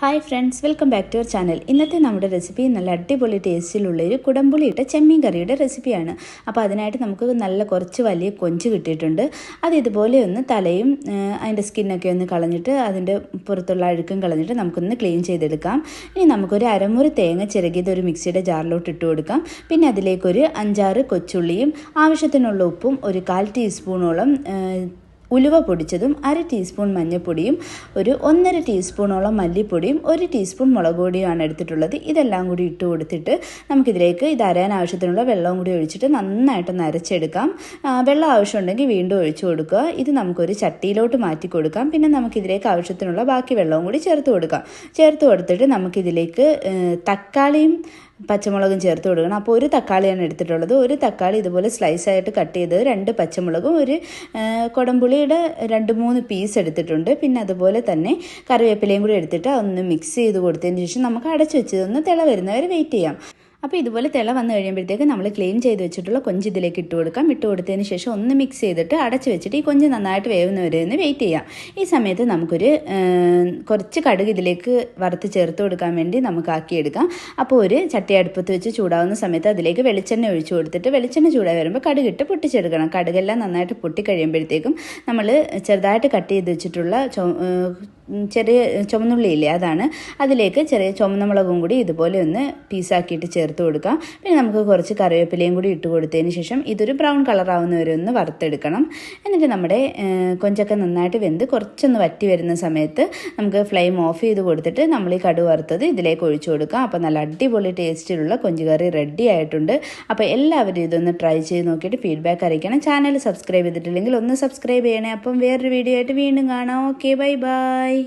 Hi friends welcome back to our channel ഇന്നത്തെ നമ്മുടെ recipe നല്ല അടിപൊളി ടേസ്റ്റിലുള്ള ഒരു കുടംപുളിയിട്ട ചെമ്മീൻ കറിയുടെ റെസിപ്പിയാണ് അപ്പോൾ അതിനായിട്ട് നമുക്ക് നല്ല കുറച്ച് വലിയ കൊഞ്ച് കിട്ടിയിട്ടുണ്ട്. അത് ഇതുപോലെ ഒന്ന് തലയും അതിന്റെ സ്കിന്നൊക്കെ ഒന്ന് കളഞ്ഞിട്ട് അതിന്റെ പുറത്തുള്ള അഴുക്കും കളഞ്ഞിട്ട് നമുക്കൊന്ന് ക്ലീൻ ചെയ്തെടുക്കാം. ഇനി നമുക്കൊരു അരമുറി തേങ്ങ ചിരകിയത് ഒരു മിക്സിയുടെ ജാറിലോട്ട് ഇട്ട് കൊടുക്കാം. പിന്നെ അതിലേക്കൊരു അഞ്ചാറ് കൊച്ചുള്ളിയും ആവശ്യത്തിനുള്ള ഉപ്പും ഒരു കാൽ ടീസ്പൂണോളം ഉലുവ പൊടിച്ചതും അര ടീസ്പൂൺ മഞ്ഞൾപ്പൊടിയും ഒരു ഒന്നര ടീസ്പൂണോളം മല്ലിപ്പൊടിയും ഒരു ടീസ്പൂൺ മുളക് പൊടിയുമാണ് എടുത്തിട്ടുള്ളത്. ഇതെല്ലാം കൂടി ഇട്ട് കൊടുത്തിട്ട് നമുക്കിതിലേക്ക് ഇത് അരയാൻ ആവശ്യത്തിനുള്ള വെള്ളവും കൂടി ഒഴിച്ചിട്ട് നന്നായിട്ടൊന്ന് അരച്ചെടുക്കാം ആ, വെള്ളം ആവശ്യമുണ്ടെങ്കിൽ വീണ്ടും ഒഴിച്ചു കൊടുക്കുക. ഇത് നമുക്കൊരു ചട്ടിയിലോട്ട് മാറ്റി കൊടുക്കാം. പിന്നെ നമുക്കിതിലേക്ക് ആവശ്യത്തിനുള്ള ബാക്കി വെള്ളവും കൂടി ചേർത്ത് കൊടുക്കാം. ചേർത്ത് കൊടുത്തിട്ട് നമുക്കിതിലേക്ക് തക്കാളിയും പച്ചമുളകും ചേർത്ത് കൊടുക്കണം. അപ്പോൾ ഒരു തക്കാളിയാണ് എടുത്തിട്ടുള്ളത്. ഒരു തക്കാളി ഇതുപോലെ സ്ലൈസായിട്ട് കട്ട് ചെയ്ത് രണ്ട് പച്ചമുളകും ഒരു കുടംപുളിയുടെ രണ്ട് മൂന്ന് പീസ് എടുത്തിട്ടുണ്ട്. പിന്നെ അതുപോലെ തന്നെ കറിവേപ്പിലയും കൂടി എടുത്തിട്ട് ഒന്ന് മിക്സ് ചെയ്ത് കൊടുത്തതിന് ശേഷം നമുക്ക് അടച്ചു വെച്ചതൊന്ന് തിള വരുന്നവരെ വെയിറ്റ് ചെയ്യാം. അപ്പോൾ ഇതുപോലെ തിള വന്നു കഴിയുമ്പോഴത്തേക്ക് നമ്മൾ ക്ലീൻ ചെയ്ത് വെച്ചിട്ടുള്ള കൊഞ്ച് ഇതിലേക്ക് ഇട്ട് കൊടുക്കാം. ഇട്ട് കൊടുത്തതിന് ശേഷം ഒന്ന് മിക്സ് ചെയ്തിട്ട് അടച്ച് വെച്ചിട്ട് ഈ കൊഞ്ച് നന്നായിട്ട് വേവുന്നവരെ ഒന്ന് വെയിറ്റ് ചെയ്യാം. ഈ സമയത്ത് നമുക്കൊരു കുറച്ച് കടുക് ഇതിലേക്ക് വറുത്ത് ചേർത്ത് കൊടുക്കാൻ വേണ്ടി നമുക്ക് ആക്കിയെടുക്കാം. അപ്പോൾ ഒരു ചട്ടി അടുപ്പത്ത് വെച്ച് ചൂടാവുന്ന സമയത്ത് അതിലേക്ക് വെളിച്ചെണ്ണ ഒഴിച്ചു കൊടുത്തിട്ട് വെളിച്ചെണ്ണ ചൂടായി വരുമ്പോൾ കടുകിട്ട് പൊട്ടിച്ചെടുക്കണം. കടുകെല്ലാം നന്നായിട്ട് പൊട്ടി കഴിയുമ്പോഴത്തേക്കും നമ്മൾ ചെറുതായിട്ട് കട്ട് ചെയ്ത് വെച്ചിട്ടുള്ള ചെറിയ ചുമന്നുള്ളിയില്ലേ അതാണ്. അതിലേക്ക് ചെറിയ ചുമന്ന മുളകും കൂടി ഇതുപോലെ ഒന്ന് പീസാക്കിയിട്ട് ചേർത്ത് കൊടുക്കാം. പിന്നെ നമുക്ക് കുറച്ച് കറിവേപ്പിലയും കൂടി ഇട്ട് കൊടുത്തതിന് ശേഷം ഇതൊരു ബ്രൗൺ കളർ ആവുന്നവരെ ഒന്ന് വറുത്തെടുക്കണം. എന്നിട്ട് നമ്മുടെ കൊഞ്ചൊക്കെ നന്നായിട്ട് വെന്ത് കുറച്ചൊന്ന് വറ്റി വരുന്ന സമയത്ത് നമുക്ക് ഫ്ലെയിം ഓഫ് ചെയ്ത് കൊടുത്തിട്ട് നമ്മൾ ഈ കടു വറുത്തത് ഇതിലേക്ക് ഒഴിച്ചു കൊടുക്കാം. അപ്പോൾ നല്ല അടിപൊളി ടേസ്റ്റിലുള്ള കൊഞ്ച് കറി റെഡി ആയിട്ടുണ്ട്. അപ്പോൾ എല്ലാവരും ഇതൊന്ന് ട്രൈ ചെയ്ത് നോക്കിയിട്ട് ഫീഡ്ബാക്ക് അറിയിക്കണം. ചാനൽ സബ്സ്ക്രൈബ് ചെയ്തിട്ടില്ലെങ്കിൽ ഒന്ന് സബ്സ്ക്രൈബ് ചെയ്യണേ. അപ്പം വേറൊരു വീഡിയോ ആയിട്ട് വീണ്ടും കാണാം. Okay bye bye.